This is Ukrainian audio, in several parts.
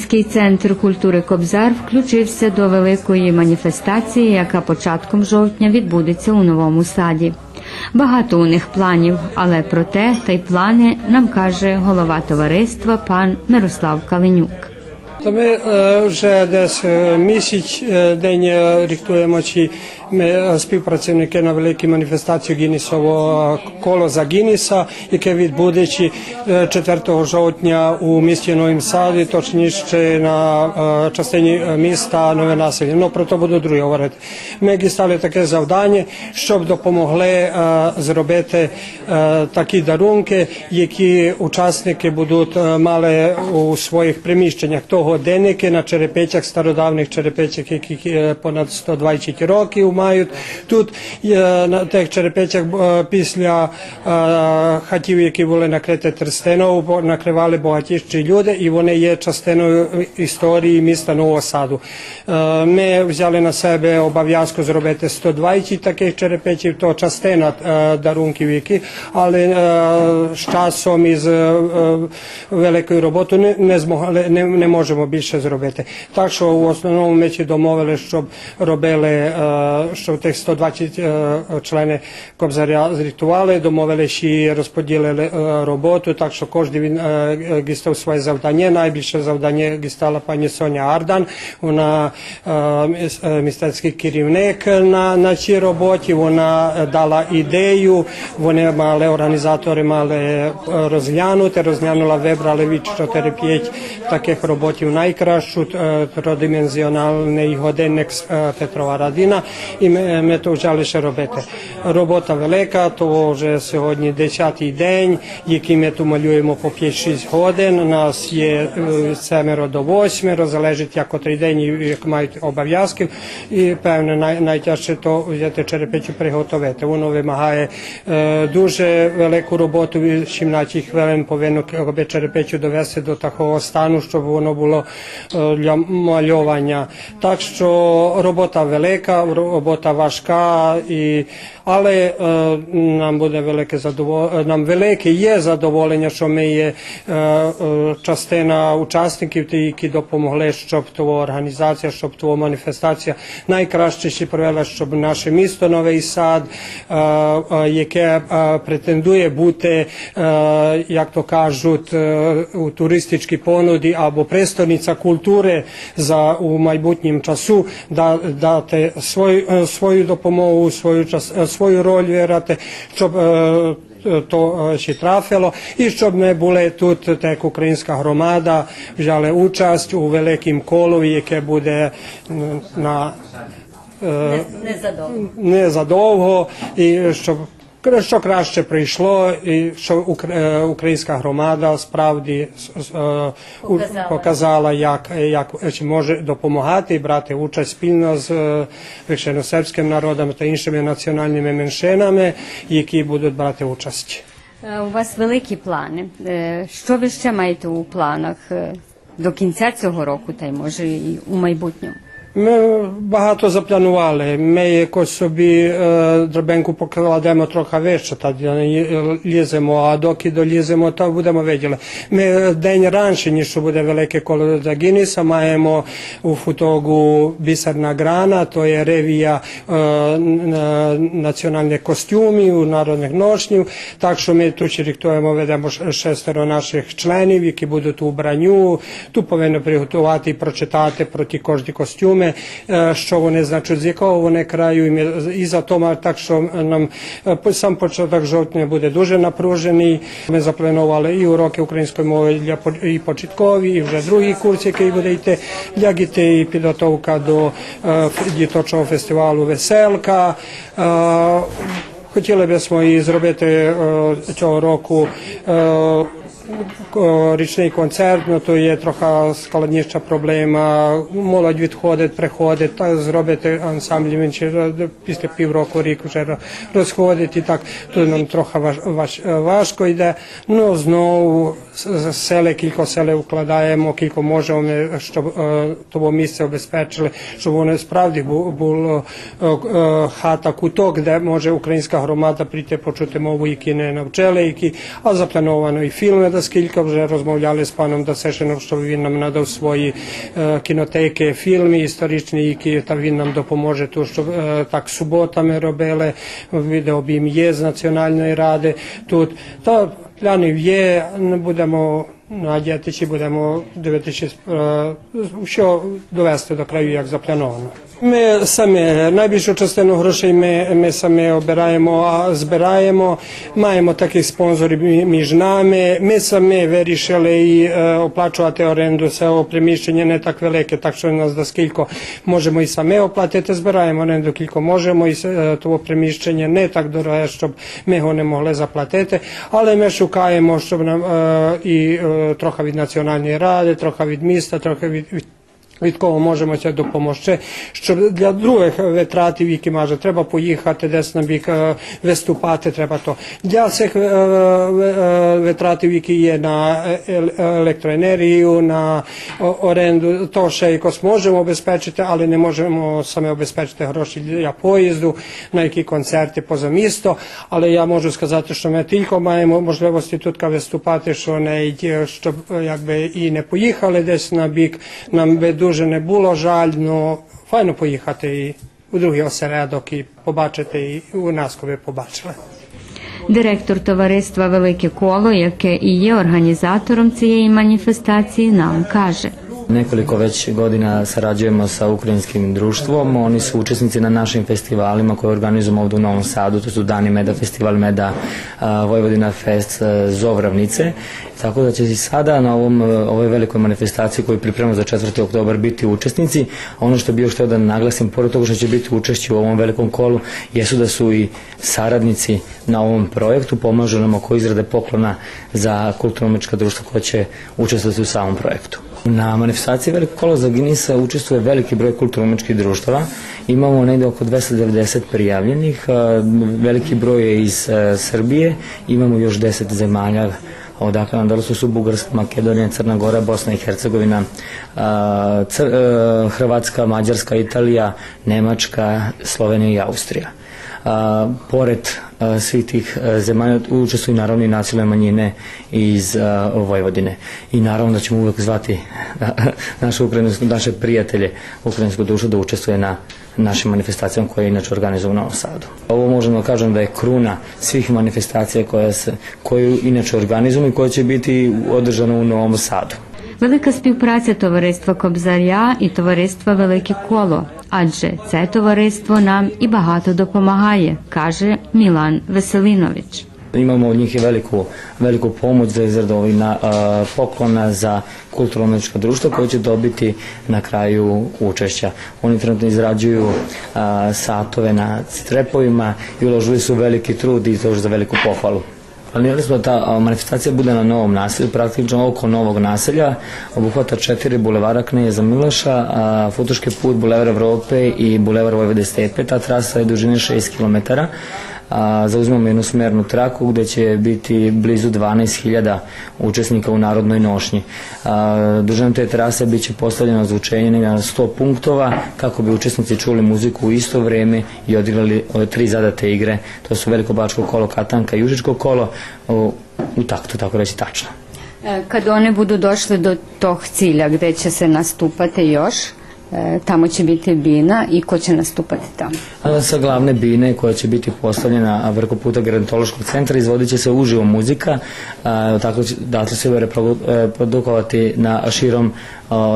Український центр культури Кобзар включився до великої маніфестації, яка початком жовтня відбудеться у новому саді. Багато у них планів, але про те та й плани нам каже голова товариства пан Мирослав Каленюк. То ми е, вже десь е, місяць е, день рихтуємо чи ми співпрацівники на великій маніфестації Гіннесового коло за Гіннеса, яке відбудеться е, 4 жовтня у місті Новім Саді, точніше на частині міста Нове Населі. Ну про то буду друге говорити. Ми дістали таке завдання, щоб допомогли зробити такі дарунки, які учасники будуть мали у своїх приміщеннях. То годинники на черепицях, стародавних черепицях, які понад 120 років мають. Тут на тих черепицях е, після хатів, які були накриті тростиною, накривали багатіші люди, і вони є частиною історії міста Нового Саду. Ми взяли на себе обов'язку зробити 120 таких черепичів, то частина дарунків, які, але з часом із великою роботою не змогли, не, не можемо більше зробити. Так що в основному ми ці домовили, щоб робили, е, що тих 120 е, члени кобзаря зрятували, домовили ще розподілили е, роботу, так що кожен він дістав своє завдання. Найбільше завдання дістала пані Соня Ардан. Вона містецький керівник на, на цій роботі. Вона дала ідею. Вони мали організатори мали розглянути, розглянула, вибрали від 4-5 таких роботів найкращу е, тридименціональний годинник з е, Петрова Радіна. І ми, ми то взяли ще робити. Робота велика, то вже сьогодні 10-й день, який ми тут малюємо по 5-6 годин. У нас є е, семеро до восьмеро, залежить як котрий день і як мають обов'язків. І певне най, найтяжче то взяти черепицю приготувати. Воно вимагає е, дуже велику роботу. 17 хвилин повинно черепицю довести до такого стану, щоб воно було е, для мальовання. Так що робота велика, робота важка, і, але е, нам буде велике задоволення. Нам велике є задоволення, що ми є е, е, частина учасників, ті, які допомогли, щоб того організація, щоб того маніфестація найкраще ще провела, щоб наше місто Новий Сад, яке претендує бути, як то кажуть, у туристичній понуді або престольниця культури за у майбутнім часу, дати свою, свою допомогу, свою, час, свою роль виграти, щоб то ще трафило, і щоб ми були тут, так українська громада, взяла участь у великому колові, яке буде на Незадовго. незадовго, і щоб що краще прийшло, і що укр- е, українська громада справді е, Показала. показала, як, як чи може допомагати і брати участь спільно з е, священносербським народом та іншими національними меншинами, які будуть брати участь. Е, У вас великі плани. Е, Що ви ще маєте у планах е, до кінця цього року, та й може і у майбутньому? Ми багато запланували. Ми якось собі е, драбеньку покладемо трохи вище, та ліземо, а доки доліземо, то будемо виділи. Ми день раніше, ніж буде велике коло за Гіннеса, маємо у футогу бісерна грана, то є ревія е, національних костюмів, народних ношнів. Так що ми тут рихтуємо, ведемо шестеро наших членів, які будуть у бранню. Тут повинні приготувати і прочитати про ті кожні костюми, е, що вони значать, з якого вони краю, і, за тому, так що нам сам початок жовтня буде дуже напружений. Ми запланували і уроки української мови для і початкові, і вже другий курс, який буде йти для дітей, підготовка до діточого фестивалу Веселка. Хотіли б ми зробити е, цього року е, річний концерт, ну то є трохи складніша проблема. Молодь відходить, приходить, та зробити ансамбль він ще після півроку, рік вже розходить і так. То нам трохи важ, важ, важко йде. Ну знову сели, кілька сели вкладаємо, кілька можемо, щоб е, того місце обезпечили, щоб воно справді бу- було е, е, хата куток, де може українська громада прийти почути мову, які не навчили, які а заплановано і фільми за скільки вже розмовляли з паном Дасешином, що він нам надав свої е, кінотеки, фільми історичні, які та він нам допоможе. То щоб е, так суботами робили. Відеообійм є з Національної ради. Тут та планів є. Не будемо надіяти, чи будемо дивитися, е, що довести до краю, як заплановано. Ми самі найбільшу частину грошей ми, ми самі обираємо, збираємо. Маємо таких спонсорів між нами. Ми самі вирішили і е, оплачувати оренду цього приміщення не так велике, так що у нас до скільки можемо і самі оплатити. Збираємо оренду кілько можемо, і е, того приміщення не так дороге, щоб ми його не могли заплатити. Але ми шукаємо, щоб нам і трохи від національної ради, трохи від міста, трохи від. від від кого можемо це допомогти. Щоб для других витратів, які може, треба поїхати десь на бік е, виступати, треба то. Для цих е, е, витратів, які є на електроенергію, на оренду, то ще якось можемо обезпечити, але не можемо саме обезпечити гроші для поїзду, на які концерти поза місто. Але я можу сказати, що ми тільки маємо можливості тут виступати, що не щоб якби і не поїхали десь на бік. Нам би дуже не було жаль, але файно поїхати і у другий осередок і побачити, і у нас, коли побачили. Директор товариства Велике коло, яке і є організатором цієї маніфестації, нам каже. Nekoliko već godina sarađujemo sa ukrajinskim društvom. Oni su učesnici na našim festivalima koje organizujemo ovdje u Novom Sadu. To su Dani Meda, Festival Meda, Vojvodina Fest, Zovravnice. Tako da će i sada na ovom, ovoj velikoj manifestaciji koju pripremamo za 4. oktobar biti učesnici. Ono što bih htio da naglasim, pored toga što će biti učešći u ovom velikom kolu, jesu da su i saradnici na ovom projektu, pomažu nam oko izrade poklona za kulturno-umetnička društva koja će učestvovati u samom projektu. Na manifestaciji Veliko kolo za Ginisa učestvuje veliki broj kulturno-umetničkih društava. Imamo negde oko 290 prijavljenih, veliki broj je iz Srbije, imamo još 10 zemalja odakle nam došli su Bugarska, Makedonija, Crna Gora, Bosna i Hercegovina, Hrvatska, Mađarska, Italija, Nemačka, Slovenija i Austrija. A, pored svih tih a, zemalja učestvuju naravno i nacionalne manjine iz a, Vojvodine. I naravno da ćemo uvek zvati naše, naše prijatelje ukrajinsko društvo da učestvuje na našim manifestacijama koje je inače organizuju u Novom Sadu. Ovo možemo da kažem da je kruna svih manifestacija koja se, koju inače organizujemo i koja će biti održana u Novom Sadu. Велика співпраця товариства Кобзаря і товариства Велике коло, адже це товариство нам і багато допомагає, каже Мілан Веселинович. Imamo od njih i veliku, veliku pomoć za izradu ovih poklona za kulturno društvo koje će dobiti na kraju učešća. Oni trenutno izrađuju a, satove na strepovima i uložili su veliki trud i to još za veliku pohvalu. Planirali smo da ta manifestacija bude na novom naselju, praktično oko novog naselja, obuhvata četiri bulevara Kneza Miloša, a, Futoški put, Bulevar Evrope i Bulevar Vojvode Stepe. Ta trasa je dužine 6 km, a, zauzimamo jednu smernu traku gde će biti blizu 12.000 učesnika u narodnoj nošnji. A, dužina te trase biće postavljeno zvučenje na 100 punktova kako bi učesnici čuli muziku u isto vreme i odigrali ove tri zadate igre. To su Veliko Bačko kolo, Katanka i Užičko kolo u, u taktu, tako reći tačno. Kad oni budu došli do tog cilja gde će se nastupati još, e, tamo će biti bina i ko će nastupati tamo? Sa glavne bine koja će biti postavljena vrko puta gerontološkog centra izvodit će se uživo muzika, tako će, dakle se reprodu- e, produkovati na širom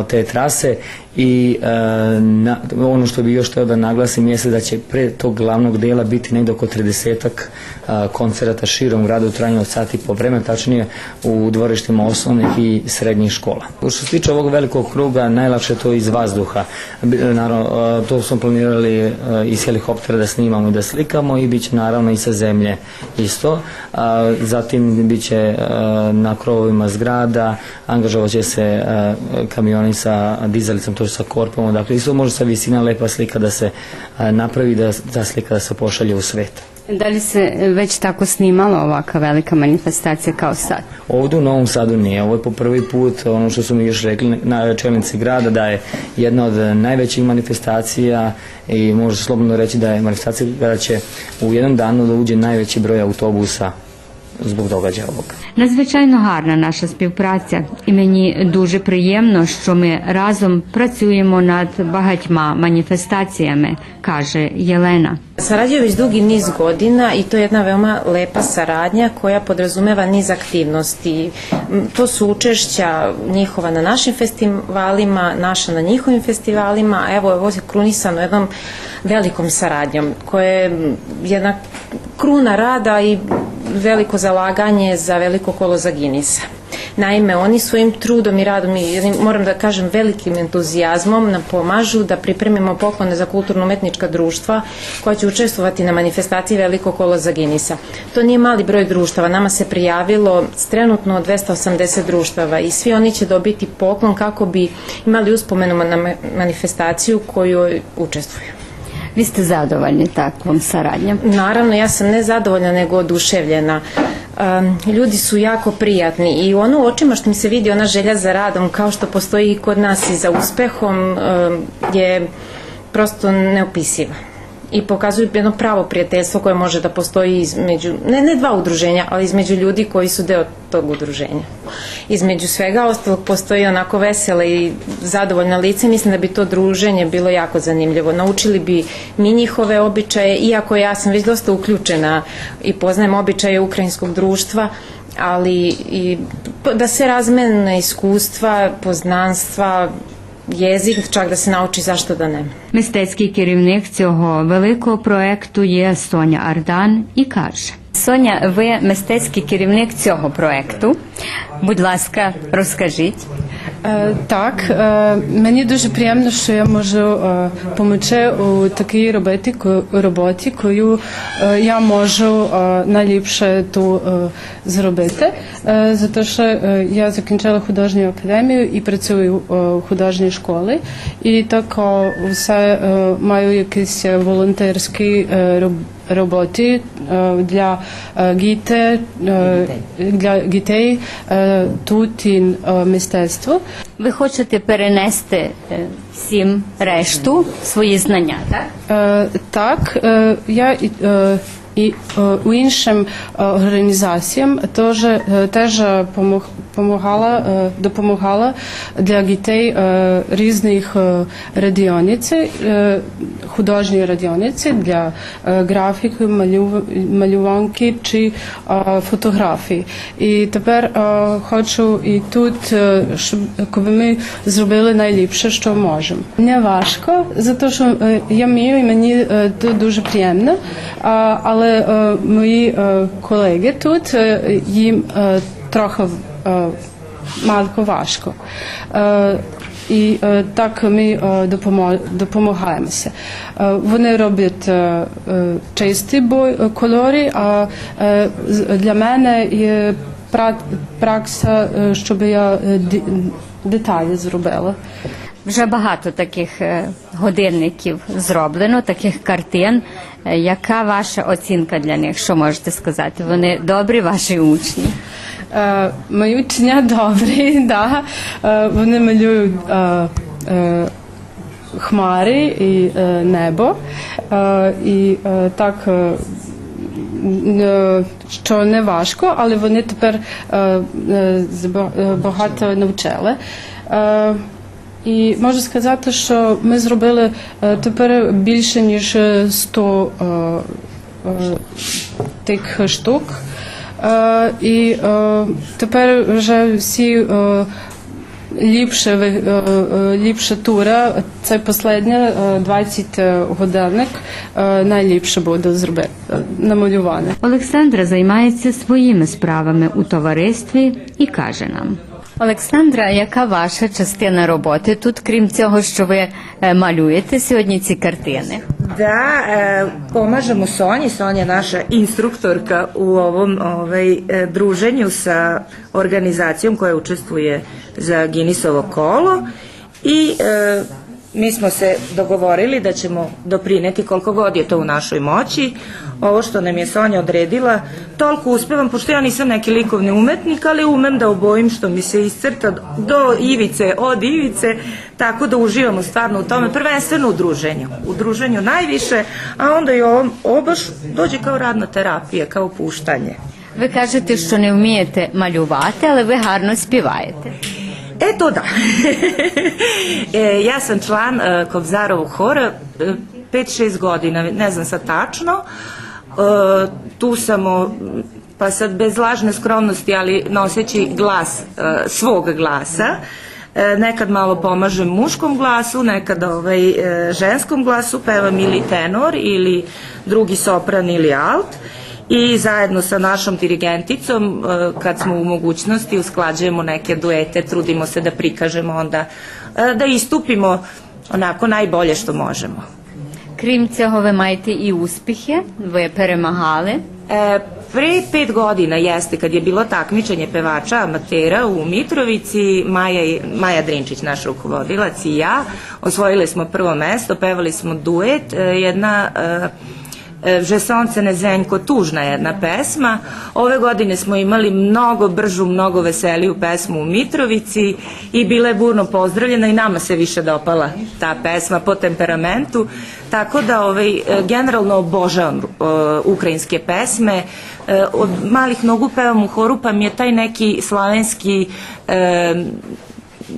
te trase i e, na, ono što bi još hteo da naglasim jeste da će pre tog glavnog dela biti negde oko 30 koncerata širom grada u trajanju od sati po vreme, tačnije u dvorištima osnovnih i srednjih škola. Što se tiče ovog velikog kruga, najlakše je to iz vazduha. Bi- Naravno, to smo planirali iz helikoptera da snimamo i da slikamo i bit će naravno i sa zemlje isto. Zatim bit će na krovovima zgrada, angažovat će se a, kamioni sa dizalicom, to je sa korpom, dakle isto može sa visina lepa slika da se napravi, da ta slika da se pošalje u svet. Da li se već tako snimala ovaka velika manifestacija kao sad? Ovde u Novom Sadu nije, ovo je po prvi put ono što su mi još rekli na čelnici grada da je jedna od najvećih manifestacija i može slobodno reći da je manifestacija kada će u jednom danu da uđe najveći broj autobusa zbog događaja ovog. Надзвичайно гарна наша співпраця, і мені дуже приємно, що ми разом працюємо над багатьма маніфестаціями, каже Єлена. Sarađuju već dugi niz godina i to je jedna veoma lepa saradnja koja podrazumeva niz aktivnosti. To su učešća njihova na našim festivalima, naša na njihovim festivalima, a evo ovo je krunisano jednom velikom saradnjom koja je jedna kruna rada i veliko zalaganje za veliko kolo za Ginisa. Naime, oni svojim trudom i radom i moram da kažem velikim entuzijazmom nam pomažu da pripremimo poklone za kulturno-umetnička društva koja će učestvovati na manifestaciji Veliko kolo za Ginisa. To nije mali broj društava, nama se prijavilo trenutno 280 društava i svi oni će dobiti poklon kako bi imali uspomenu na ma- manifestaciju koju učestvuju. Ви сте задовольні такvom saradnjom? Naravno, ja sam ne zadovoljna, nego oduševljena. Um, ljudi su jako prijatni i ono u očima što mi se vidi ona želja za radom, kao što postoji i kod nas i za uspehom, um, je prosto neopisiva. I pokazuju jedno pravo prijateljstvo koje može da postoji između, ne, ne dva udruženja, ali između ljudi koji su deo tog udruženja. Između svega ostalog postoji onako vesele i zadovoljna lice. Mislim da bi to druženje bilo jako zanimljivo. Naučili bi mi njihove običaje, iako ja sam već dosta uključena i poznajem običaje ukrajinskog društva, ali i da se razmene iskustva, poznanstva, jezik, čak da se nauči zašto da ne. Мистецький керівник цього великого проекту є Соня Ардан і каже: Соня, ви мистецький керівник цього проекту. Будь ласка, розкажіть. Е, Так, е, мені дуже приємно, що я можу е, допомогти у такій роботі, роботі, яку я можу найліпше ту зробити. За те, що я закінчила художню академію і працюю у художній школі, і так все маю якісь волонтерські е, роб- роботи е, для е, дітей, е, для дітей е, тут і е, мистецтво. Ви хочете перенести е, всім решту свої знання, так? Е, Так, е, я і, е, у іншим е, організаціям теж, е, теж е, допомагала для дітей різних радіониці, художні радіониці для графіки, малю- малюванки чи фотографії. І тепер хочу і тут, щоб коли ми зробили найліпше, що можемо. Не важко, за те, що я вмію і мені це дуже приємно. А, Але е, мої е, колеги тут е, їм трохи малко важко. І так ми допомагаємося. Вони роблять чисті кольори, а для мене є пра- пракса, щоб я деталі зробила. Вже багато таких е, годинників зроблено, таких картин. Е, Яка ваша оцінка для них? Що можете сказати? Вони добрі, ваші учні? Е, Мої учення добрі, да. Е, вони малюють е, е, хмари і е, небо. Е, і е, так, е, е, що не важко, але вони тепер е, е, багато навчили. Е, і можу сказати, що ми зробили е, тепер більше ніж 100 е, е, тих штук. І тепер вже всі ліпше, е, е, ліпша тура. Це е, 20 годинник. Найліпше буде зробити намалюване. Олександра займається своїми справами у товаристві і каже нам. Олександра, яка ваша частина роботи тут, крім цього, що ви е, малюєте сьогодні ці картини? E, naša instruktorka u ovom ovaj, e, druženju sa organizacijom koja učestvuje za Ginisovo kolo i e, mi smo se dogovorili da ćemo doprineti koliko god je to u našoj moći. Ovo što nam je Sonja odredila, toliko uspevam, pošto ja nisam neki likovni umetnik, ali umem da obojim što mi se iscrta do ivice, od ivice, tako da uživamo stvarno u tome, prvenstveno u druženju. U druženju najviše, a onda i ovo, ovo baš dođe kao radna terapija, kao puštanje. Ви кажете, що не вмієте малювати, але ви гарно співаєте. E to da. e, ja sam član e, Kobzarovog hora 5-6 godina, ne znam sad tačno. E, tu sam, o, pa sad bez lažne skromnosti, ali noseći glas e, svog glasa. E, nekad malo pomažem muškom glasu, nekad ovaj, e, ženskom glasu, pevam ili tenor ili drugi sopran ili alt i zajedno sa našom dirigenticom e, kad smo u mogućnosti usklađujemo neke duete, trudimo se da prikažemo onda e, da istupimo onako najbolje što možemo. Крім цього, ви маєте і успіхи, ви перемагали. E, pre pet godina jeste kad je bilo takmičenje pevača amatera u Mitrovici, Maja, Maja Drinčić, naš rukovodilac i ja, osvojili smo prvo mesto, pevali smo duet, e, jedna e, e, Žesonce Nezenjko, tužna jedna pesma. Ove godine smo imali mnogo bržu, mnogo veseliju pesmu u Mitrovici i bila je burno pozdravljena i nama se više dopala ta pesma po temperamentu. Tako da ovaj, e, generalno obožavam e, ukrajinske pesme. E, od malih nogu pevam u horu pa mi je taj neki slavenski e,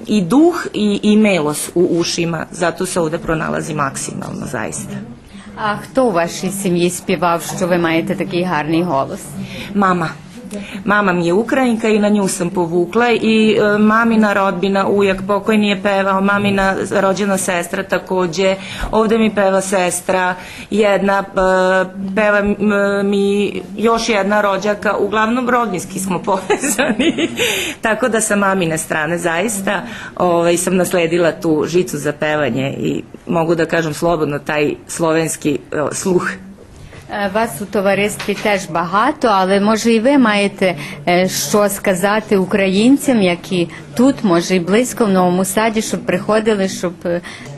i duh i, i melos u ušima. Zato se ovde pronalazi maksimalno, zaista. А хто у вашій сім'ї співав, що ви маєте такий гарний голос? Mama. Mama mi je Ukrajinka i na nju sam povukla i e, mamina rodbina, ujak pokojni je pevao, mamina rođena sestra takođe, ovde mi peva sestra, jedna, e, peva m, mi još jedna rođaka, uglavnom rodinski smo povezani, tako da sa mamine strane zaista ovaj, sam nasledila tu žicu za pevanje i mogu da kažem slobodno taj slovenski e, sluh. Е, Вас у товаристві теж багато, але може і ви маєте е, що сказати українцям, які тут, може і близько в новому саді, щоб приходили, щоб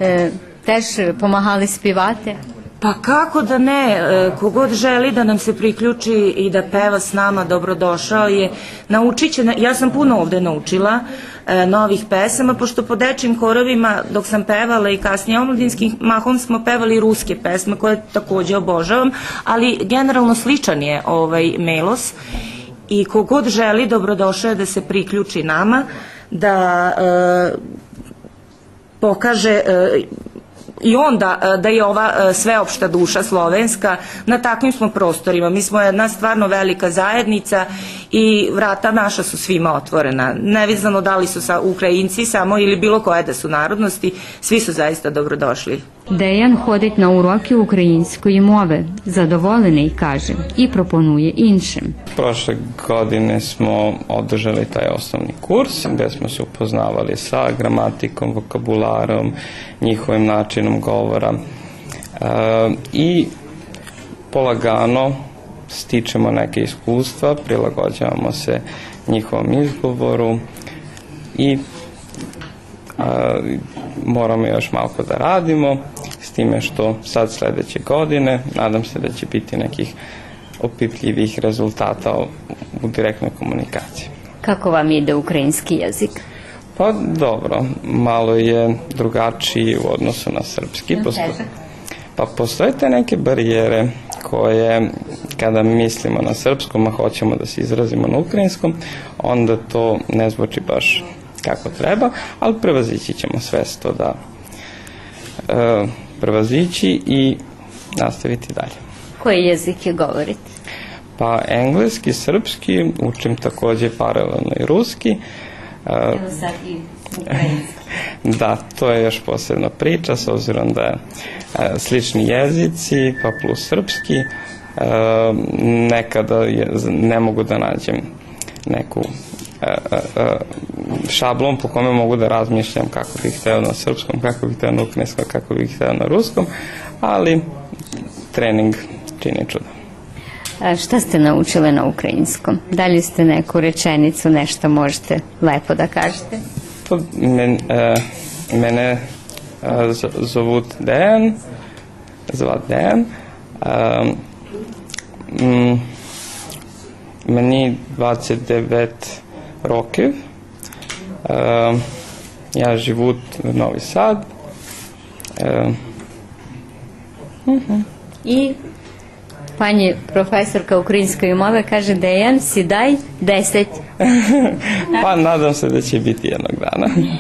е, теж допомагали співати. Pa kako da ne, e, kogod želi da nam se priključi i da peva s nama, dobrodošao je. Naučit će, ja sam puno ovde naučila e, novih pesama, pošto po dečim korovima dok sam pevala i kasnije omladinskim mahom smo pevali ruske pesme koje takođe obožavam, ali generalno sličan je ovaj melos i kogod želi dobrodošao je da se priključi nama, da e, pokaže i onda e, da je ova e, sveopšta duša slovenska na takvim smo prostorima. Mi smo jedna stvarno velika zajednica i vrata naša su svima otvorena. Nevezano da li su sa Ukrajinci samo ili bilo koje da su narodnosti, svi su zaista dobrodošli. Деян ходить на уроки української мови, задоволений каже, і пропонує іншим. Prošle godine smo održali taj osnovni kurs gde smo se upoznavali sa gramatikom, vokabularom, njihovim načinom govora e, i polagano stičemo neke iskustva, prilagođavamo se njihovom izgovoru i a, moramo još malo da radimo s time što sad sledeće godine nadam se da će biti nekih opipljivih rezultata u- direktnoj komunikaciji. Kako vam ide український язик? Pa dobro, malo je drugačiji u odnosu na srpski. Posto- pa postoje te neke barijere koje kada mislimo na srpskom, a hoćemo da se izrazimo na ukrajinskom, onda to ne zvuči baš kako treba, ali prevazići ćemo sve to da e, prevazići i nastaviti dalje. Koji jezike govorite? Pa engleski, srpski, učim takođe paralelno i ruski. Evo sad i український. Da, to je još posebna priča s obzirom da e, slični jezici, pa plus srpski. E, nekada je, ne mogu da nađem neku e, e, šablon po kome mogu da razmišljam kako bih hteo na srpskom, kako bih hteo na ukrajinskom, kako bih hteo na ruskom, ali trening čini čudo. Šta ste naučili na ukrajinskom? Da li ste neku rečenicu, nešto možete lepo da kažete? Pa, men, e, mene e, zovut Dejan, zvat Dejan. E, mm, meni 29 років. Е, я живу в Новий Сад. Е, І Пані професорка української мови каже, Деян, сідай 10. Пан надам se da će biti.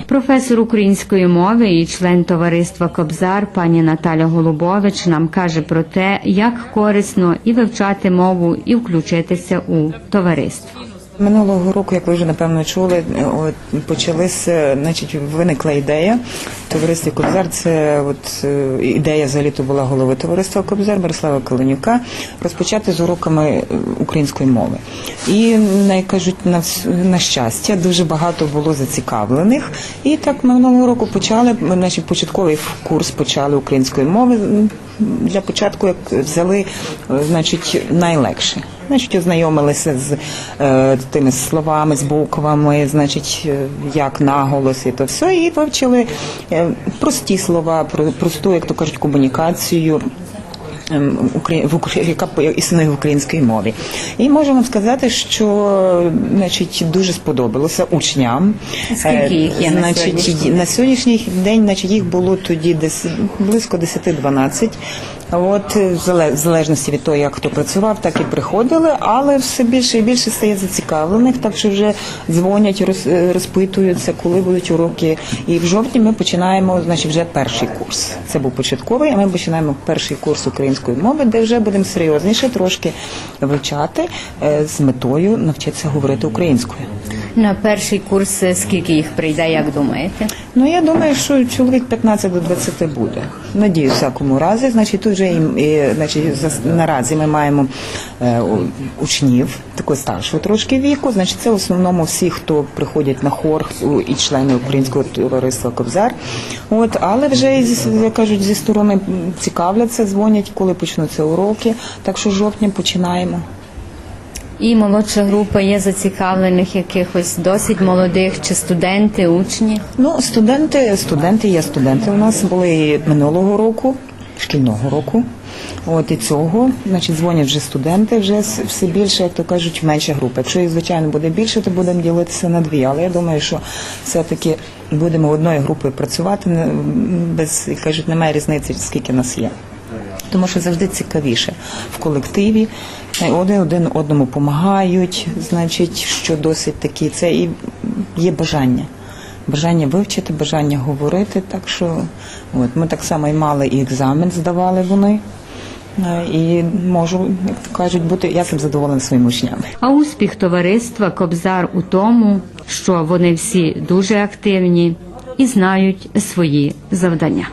Професор української мови і член товариства Кобзар пані Наталя Голубович нам каже про те, як корисно і вивчати мову, і включитися у товариство. Минулого року, як ви вже напевно чули, от почалися, значить, виникла ідея. Товариство Кобзар це от е, ідея взагалі то була голови товариства Кобзар Борислава Каленюка розпочати з уроками е, української мови. І най кажуть, на, на щастя, дуже багато було зацікавлених. І так минулого року почали, значить, початковий курс почали української мови. Для початку як взяли, е, значить, найлегше. Значить, ознайомилися з е, тими словами, з буквами, значить, е, як наголос і то все, і вивчили е, прості слова, про- просту, як то кажуть, комунікацію. ем, яка існує в українській мові, і можу вам сказати, що значить дуже сподобалося учням. Скільки їх є на сьогоднішній на сьогоднішній день, значить, їх було тоді десь близько 10-12. От е, в залежності від того, як хто працював, так і приходили, але все більше і більше стає зацікавлених, так що вже дзвонять, е, розпитуються, коли будуть уроки. І в жовтні ми починаємо, значить, вже перший курс. Це був початковий, а ми починаємо перший курс української мови, де вже будемо серйозніше трошки вивчати е, з метою навчитися говорити українською. На перший курс е, скільки їх прийде, як думаєте? Ну я думаю, що чоловік 15 до 20 буде. Надію, всякому разі. Значить, тут вже і, значить, наразі ми маємо е, учнів такого старшого трошки віку. Значить, це в основному всі, хто приходять на хор і члени українського товариства Кобзар. От, але вже як кажуть, зі сторони цікавляться, дзвонять, коли почнуться уроки. Так що жовтня починаємо. І молодша група є зацікавлених якихось досить молодих чи студенти, учні. Ну, студенти, студенти є студенти. У нас були минулого року, шкільного року. От і цього, значить, дзвонять вже студенти, вже все більше, як то кажуть, менша група. Якщо їх, звичайно, буде більше, то будемо ділитися на дві. Але я думаю, що все-таки будемо одною групою працювати, без, кажуть, немає різниці, скільки нас є. Тому що завжди цікавіше в колективі. е, Один один одному допомагають, значить, що досить такі. Це і є бажання. Бажання вивчити, бажання говорити. Так що от, ми так само і мали і екзамен здавали вони. Е, І можу, як то кажуть, бути я цим своїми учнями. А успіх товариства Кобзар у тому, що вони всі дуже активні і знають свої завдання.